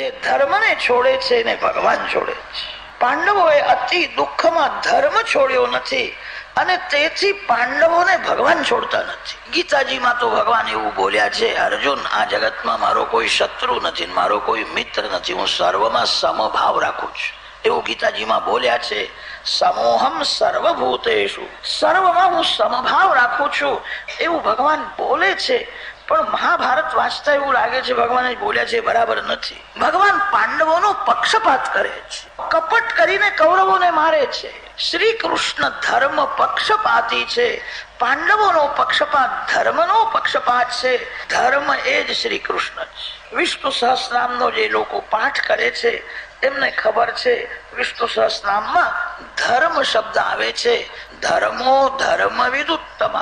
જે ધર્મને છોડે છે એને ભગવાન છોડે છે. પાંડવોએ અતિ દુઃખમાં ધર્મ છોડ્યો નથી અને તેથી પાંડવોને ભગવાન છોડતા નથી. ગીતાજીમાં તો ભગવાન એવું બોલ્યા છે, અર્જુન, આ જગતમાં મારો કોઈ શત્રુ નથી મારો કોઈ મિત્ર નથી. હું સર્વમાં સમભાવ રાખું છું. એવું ગીતાજીમાં બોલ્યા છે, સમોહમ સર્વભૂતેશુ સર્વમાં હું સમભાવ રાખું છું. એવું ભગવાન બોલે છે પણ મહાભારત વાંચતા એવું લાગે છે, ભગવાન બોલ્યા છે, બરાબર નથી. ભગવાન પાંડવોનો પક્ષપાત કરે છે. કપટ કરીને કૌરવોને મારે છે. શ્રી કૃષ્ણ ધર્મ પક્ષપાતી છે. પાંડવોનો પક્ષપાત ધર્મનો પક્ષપાત છે. ધર્મ એ જ શ્રી કૃષ્ણ છે. વિષ્ણુ સહસ્રનામનો જે લોકો પાઠ કરે છે, એમને ખબર છે, વિષ્ણુ સહસ્રનામમાં ધર્મ શબ્દ આવે છે. ધર્મો ધર્મ વિદુત્તમ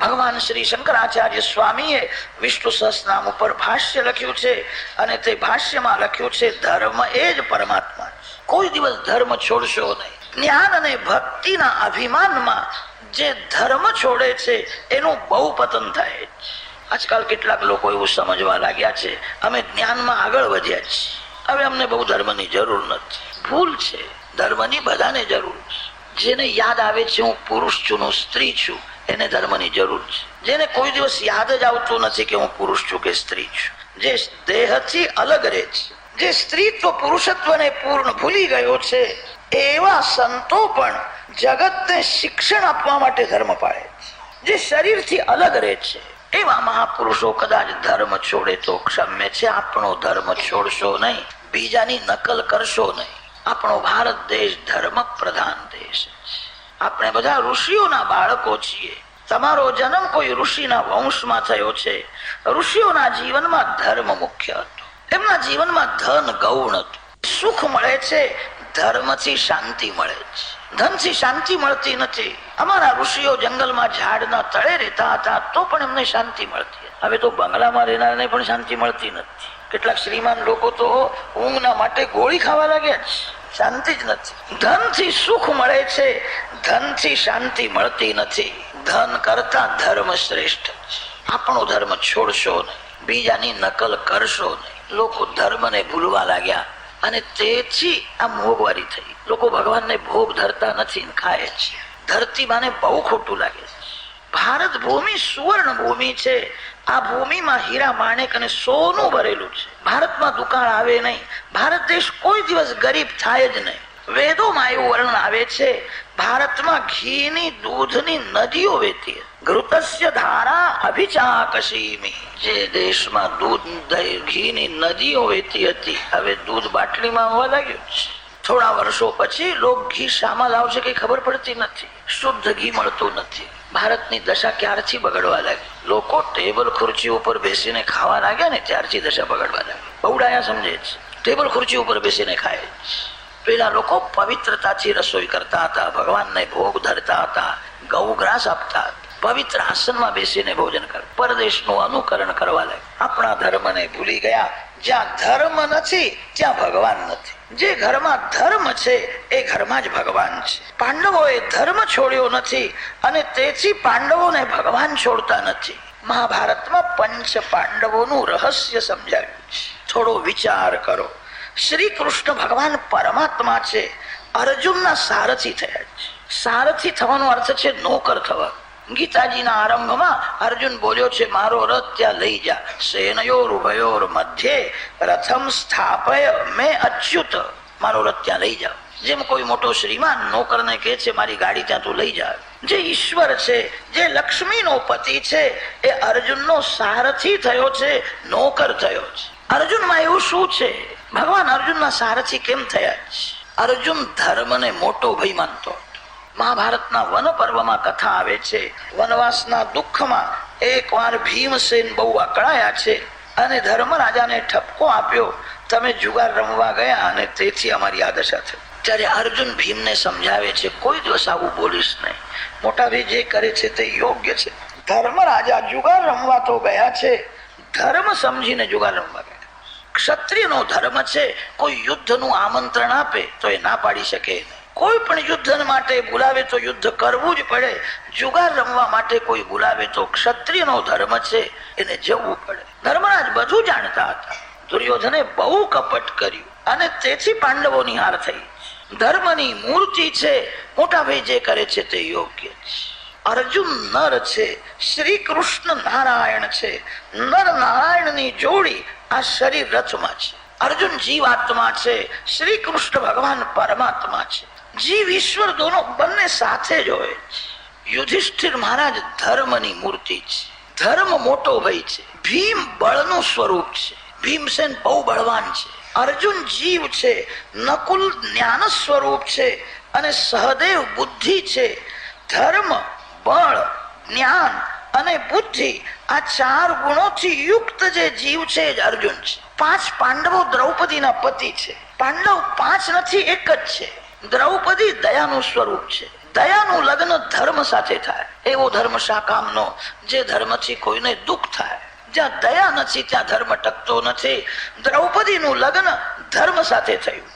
ભગવાન શ્રી શંકરાચાર્ય સ્વામીએ વિષ્ણુ સહસ્રનામ ઉપર ભાષ્ય લખ્યું છે અને તે ભાષ્યમાં લખ્યું છે, ધર્મ એ જ પરમાત્મા કોઈ દિવસ ધર્મ છોડશો નહીં. જ્ઞાન અને ભક્તિના અભિમાનમાં જે ધર્મ છોડે છે, એનું બહુ પતન થાય આજકાલ કેટલાક લોકો એવું સમજવા લાગ્યા છે, અમે જ્ઞાનમાં આગળ વધ્યા છીએ. હવે અમને બહુ ધર્મની જરૂર નથી. ભૂલ છે. ધર્મની બધાને જરૂર છે. જેને યાદ આવે છે, હું પુરુષ છું, હું સ્ત્રી છું. એને ધર્મની જરૂર છે. જેને કોઈ દિવસ યાદ જ આવતું નથી કે હું પુરુષ છું કે સ્ત્રી છું. જે દેહથી અલગ રહે છે. જે સ્ત્રીત્વ પુરુષત્વને પૂર્ણ ભૂલી ગયો છે, એવા સંતો પણ જગતને શિક્ષણ આપવા માટે ધર્મ પાળે છે. જે શરીરથી અલગ રહે છે, એવા મહાપુરુષો કદાચ ધર્મ છોડે તો ક્ષમ્ય છે, આપણો ધર્મ છોડશો નહીં, બીજાની નકલ કરશો નહીં. આપણો ભારત દેશ ધર્મ પ્રધાન દેશ છે. આપણે બધા ઋષિઓના બાળકો છીએ. તમારો જન્મ કોઈ ઋષિના વંશમાં થયો છે. ઋષિઓના જીવનમાં ધર્મ મુખ્ય હતો. એમના જીવનમાં ધન ગૌણ હતું. સુખ મળે છે, ધર્મથી શાંતિ મળે છે. ધનથી શાંતિ મળતી નથી. અમારા ઋષિઓ જંગલમાં ઝાડના તળે રહેતા હતા, તો પણ એમને શાંતિ મળતી હવે તો બંગલામાં રહેનારને પણ શાંતિ મળતી નથી. કેટલાક શ્રીમાન લોકો તો ઊંઘના માટે ગોળી ખાવા લાગ્યા છે. શાંતિ જ નથી. ધનથી સુખ મળે છે. ધનથી શાંતિ મળતી નથી. ધન કરતા ધર્મ શ્રેષ્ઠ આપણો ધર્મ છોડશો નહીં. બીજાની નકલ કરશો નહીં. લોકો ધર્મને ભૂલવા લાગ્યા અને તેથી આ મોંઘવારી થઈ. લોકો ભગવાનને ભોગ ધરતા નથી ખાય છે. ધરતી માને બહુ ખોટું લાગે છે. ભારત ભૂમિ સુવર્ણ ભૂમિ છે. આ ભૂમિમાં હીરા માણેક અને સોનું ભરેલું છે. ભારતમાં દુકાળ આવે નહીં. ભારત દેશ કોઈ દિવસ ગરીબ થાય જ નહીં. વેદોમાં એવું વર્ણન આવે છે, ભારતમાં ઘીની, દૂધની નદીઓ વહેતી ઘૃતસ્ય ધારા અભિચાકશીમી. જે દેશમાં દૂધ ઘીની નદીઓ વહેતી હતી. હવે દૂધ બાટલીમાં આવવા લાગ્યું છે. થોડા વર્ષો પછી લોક ઘી શામાં લાવશે કઈ ખબર પડતી નથી. શુદ્ધ ઘી મળતું નથી. ભારતની દશા ક્યારથી બગડવા લાગી? લોકો ટેબલ ખુરચી ઉપર બેસીને ખાવા લાગ્યા ને ત્યારથી દશા બગડવા લાગી. બહુડાયા સમજે છે. ટેબલ ખુરચી ઉપર બેસીને ખાય પેલા લોકો પવિત્રતાથી રસોઈ કરતા હતા, ભગવાનને ભોગ ધરતા હતા ગૌગ્રાસ આપતા પવિત્ર આસનમાં બેસીને ભોજન કર. પરદેશનું અનુકરણ કરવા લાગે આપણા ધર્મને ભૂલી ગયા. જ્યાં ધર્મ નથી, ત્યાં ભગવાન નથી. જે ઘરમાં ધર્મ છે, એ ઘરમાં જ ભગવાન છે. પાંડવોએ ધર્મ છોડ્યો નથી અને તેથી પાંડવોને ભગવાન છોડતા નથી. મહાભારતમાં પંચ પાંડવોનું રહસ્ય સમજાવ્યું છે. થોડો વિચાર કરો. શ્રી કૃષ્ણ ભગવાન પરમાત્મા છે. અર્જુનના સારથી થયા છે. સારથી થવાનો અર્થ છે નોકર થવા. ગીતાજીના આરંભમાં અર્જુન બોલ્યો છે, મારો રથ ત્યાં લઈ જા. સેનયોર ઉભયોર મધ્યે રથમ સ્થાપય, મેં અચ્યુત. મારો રથ ત્યાં લઈ જાઓ જેમ કોઈ મોટો શ્રીમાન નોકરને કહે છે, મારી ગાડી ત્યાં તું લઈ જા. જે ઈશ્વર છે, જે લક્ષ્મીનો પતિ છે, એ અર્જુનનો સારથી થયો છે, નોકર થયો છે. અર્જુનમાં એવું શું છે? ભગવાન અર્જુનના સારથી કેમ થયા છે? અર્જુન ધર્મને મોટો ભય માનતો. મહાભારતના વન પર્વમાં કથા આવે છે. વનવાસના દુઃખમાં એકવાર ભીમસેન બહુ અકળાયા છે અને ધર્મરાજાને ઠપકો આપ્યો, તમે જુગાર રમવા ગયા અને તેથી અમારી આ દશા થઈ. ત્યારે અર્જુન ભીમને સમજાવે છે, કોઈ દિવસ આવું બોલીશ નહીં. મોટા ભાઈ જે કરે છે તે યોગ્ય છે. ધર્મરાજા જુગાર રમવા તો ગયા છે. ધર્મ સમજીને જુગાર રમવા ગયા. ક્ષત્રિયનો ધર્મ છે, કોઈ યુદ્ધનું આમંત્રણ આપે તો એ ના પાડી શકે નહીં. કોઈ પણ યુદ્ધ માટે બોલાવે તો યુદ્ધ કરવું જ પડે. જુગાર રમવા માટે કોઈ બોલાવે તો ક્ષત્રિયનો ધર્મ છે, એને જવું પડે. ધર્મરાજ બધું જાણતા હતા. દુર્યોધને બહુ કપટ કર્યું અને તેથી પાંડવોની હાર થઈ. ધર્મની મૂર્તિ છે, મોટા ભાઈ જે કરે છે તે યોગ્ય છે. અર્જુન નર છે શ્રી કૃષ્ણ નારાયણ છે. નર નારાયણની જોડી આ શરીર રથમાં છે. અર્જુન જીવાત્મા છે શ્રી કૃષ્ણ ભગવાન પરમાત્મા છે. જીવ ઈશ્વર દોનો બંને સાથે જ હોય છે. યુધિષ્ઠિર મહારાજ ધર્મની મૂર્તિ છે. ધર્મ મોટો ભાઈ છે. ભીમ બળનું સ્વરૂપ છે. ભીમસેન બહુ બળવાન છે. અર્જુન જીવ છે. નકુલ જ્ઞાન સ્વરૂપ છે. અને સહદેવ બુદ્ધિ છે. ધર્મ, બળ, જ્ઞાન અને બુદ્ધિ આ ચાર ગુણોથી યુક્ત જે જીવ છે જ અર્જુન છે. પાંચ પાંડવો દ્રૌપદીના પતિ છે. પાંડવ પાંચ નથી, એક જ છે. દ્રૌપદી દયાનું સ્વરૂપ છે. દયાનું લગ્ન ધર્મ સાથે થાય. એવો ધર્મ શાકામનો જે ધર્મથી કોઈને દુઃખ થાય. જ્યાં દયા નથી, ત્યાં ધર્મ ટકતો નથી. દ્રૌપદીનું લગ્ન ધર્મ સાથે થયું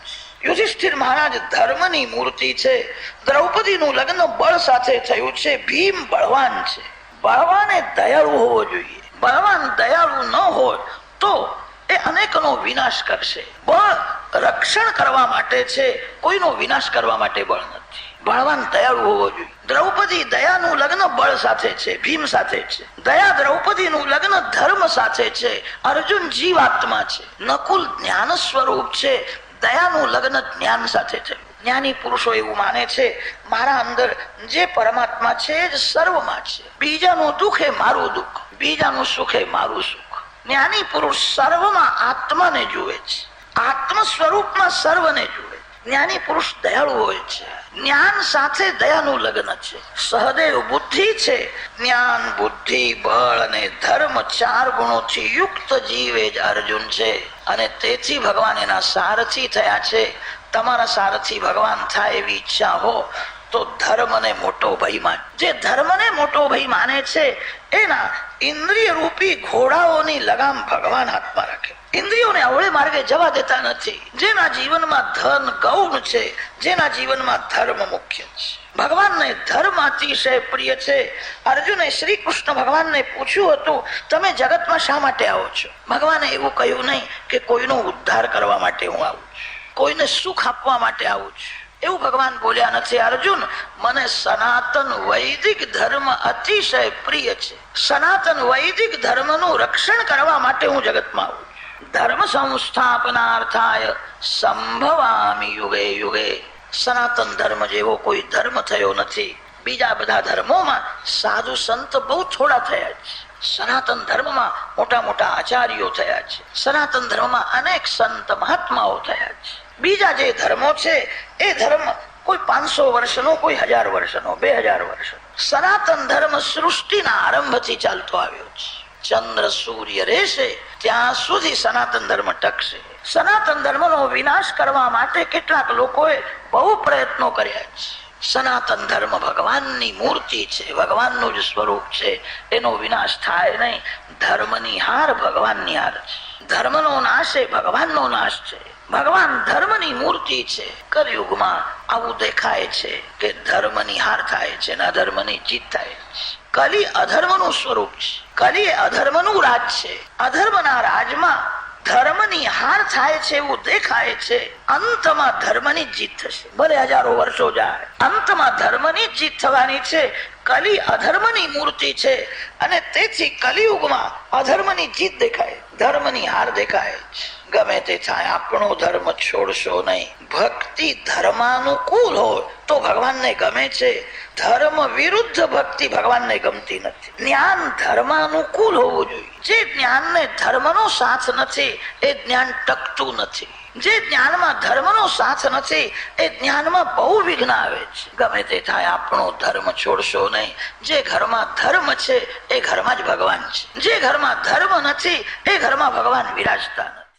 યુધિષ્ઠિર મહારાજ ધર્મની મૂર્તિ છે. દ્રૌપદીનું લગ્ન બળ સાથે થયું છે. ભીમ બળવાન છે. બળવાને દયાળુ હોવો જોઈએ. બળવાન દયાળુ ન હોય તો એ અનેકનો વિનાશ કરશે. બળ રક્ષણ કરવા માટે છે, કોઈનો વિનાશ કરવા માટે બળ નથી. બળવાન દયાળુ હોવો જોઈએ. દ્રૌપદી દયાનું લગ્ન બળ સાથે છે, ભીમ સાથે છે. દયા દ્રૌપદીનું લગ્ન ધર્મ સાથે છે, અર્જુન જીવાત્મા છે. નકુલ જ્ઞાન સ્વરૂપ છે, દયાનું લગ્ન જ્ઞાન સાથે થયું જ્ઞાની પુરુષો એવું માને છે, મારા અંદર જે પરમાત્મા છે જ સર્વમાં છે. બીજાનું દુઃખ એ મારું દુઃખ, બીજાનું સુખ એ મારું સુખ. જ્ઞાની પુરુષ સર્વમાં આત્માને જુએ છે. આત્મ સ્વરૂપમાં સર્વને જુએ જ્ઞાની પુરુષ દયાળુ હોય છે. જ્ઞાન સાથે દયાનું લગ્ન છે. સહદેવ બુદ્ધિ છે. જ્ઞાન, બુદ્ધિ, બળ અને ધર્મ ચાર ગુણોથી યુક્ત જીવે જ અર્જુન છે. અને તેથી ભગવાન એના સારથી થયા છે. તમારા સારથી ભગવાન થાય એવી ઈચ્છા હો, તો ધર્મને મોટો ભાઈ માન. જે ધર્મને મોટો ભાઈ માને છે, એના ઇન્દ્રિય રૂપી ઘોડાઓની લગામ ભગવાન હાથમાં રાખે. ઇન્દ્રિયોને અવળે માર્ગે જવા દેતા નથી. જેના જીવનમાં ધન ગૌણ છે, જેના જીવનમાં ધર્મ મુખ્ય છે. ભગવાનને ધર્મ અતિશય પ્રિય છે. અર્જુને શ્રી કૃષ્ણ ભગવાનને પૂછ્યું હતું, તમે જગતમાં શા માટે આવો છો? ભગવાને એવું કહ્યું નહીં કે કોઈનો ઉદ્ધાર કરવા માટે હું આવું છું. કોઈને સુખ આપવા માટે આવું છું. એવું ભગવાન બોલ્યા નથી. અર્જુન, મને સનાતન વૈદિક ધર્મ અતિશય પ્રિય છે. સનાતન વૈદિક ધર્મનું રક્ષણ કરવા માટે હું જગતમાં આવું ધર્મ સંસ્થાપનાર્થાય સંભવામી યુગે યુગે સનાતન ધર્મ જેવો કોઈ ધર્મ થયો નથી બીજા બધા ધર્મોમાં સાધુ સંત બહુ થોડા થયા છે. સનાતન ધર્મમાં મોટા મોટા આચાર્યો થયા છે. સનાતન ધર્મમાં અનેક સંત મહાત્માઓ થયા છે. બીજા જે ધર્મો છે, એ ધર્મ કોઈ પાંચસો વર્ષનો, કોઈ હજાર વર્ષનો, બે હજાર વર્ષનો. સનાતન ધર્મ સૃષ્ટિના આરંભથી ચાલતો આવ્યો છે. ચંદ્ર સૂર્ય રહેશે ત્યાં સુધી સનાતન ધર્મ ટકશે. સનાતન ધર્મનો વિનાશ કરવા માટે કેટલાક લોકોએ બહુ પ્રયત્નો કર્યા છે. સનાતન ધર્મ ભગવાનની મૂર્તિ છે, ભગવાનનું જ સ્વરૂપ છે. એનો વિનાશ થાય નહીં. ધર્મની હાર ભગવાનની હાર છે. ધર્મનો નાશ એ ભગવાનનો નાશ છે. ભગવાન ધર્મની મૂર્તિ છે. કલયુગમાં આવું દેખાય છે કે ધર્મની હાર થાય છે ને અધર્મની જીત થાય છે. કલી અધર્મનું સ્વરૂપ છે. કલી અધર્મનું રાજ છે. અધર્મના રાજમાં ધર્મની હાર થાય છે એવું દેખાય છે. અંતમાં ધર્મની જીત થશે. ભલે હજારો વર્ષો જાય. અંતમાં ધર્મની જીત થવાની છે. કલી અધર્મની મૂર્તિ છે. અને તેથી કલિયુગમાં અધર્મની જીત દેખાય. ધર્મની હાર દેખાય છે. ગમે તે થાય, આપણો ધર્મ છોડશો નહીં. ભક્તિ ધર્માનુકૂળ હોય તો ભગવાનને ગમે છે. ધર્મ વિરુદ્ધ ભક્તિ ભગવાનને ગમતી નથી. જ્ઞાન ધર્માનુકૂળ હોવું જોઈએ. જે જ્ઞાનને ધર્મનો સાથ નથી, એ જ્ઞાન ટકતું નથી. જે જ્ઞાનમાં ધર્મનો સાથ નથી, એ જ્ઞાનમાં બહુ વિઘ્ન આવે છે. ગમે તે થાય, આપણો ધર્મ છોડશો નહીં. જે ઘરમાં ધર્મ છે, એ ઘરમાં જ ભગવાન છે. જે ઘરમાં ધર્મ નથી, એ ઘરમાં ભગવાન વિરાજતા નથી.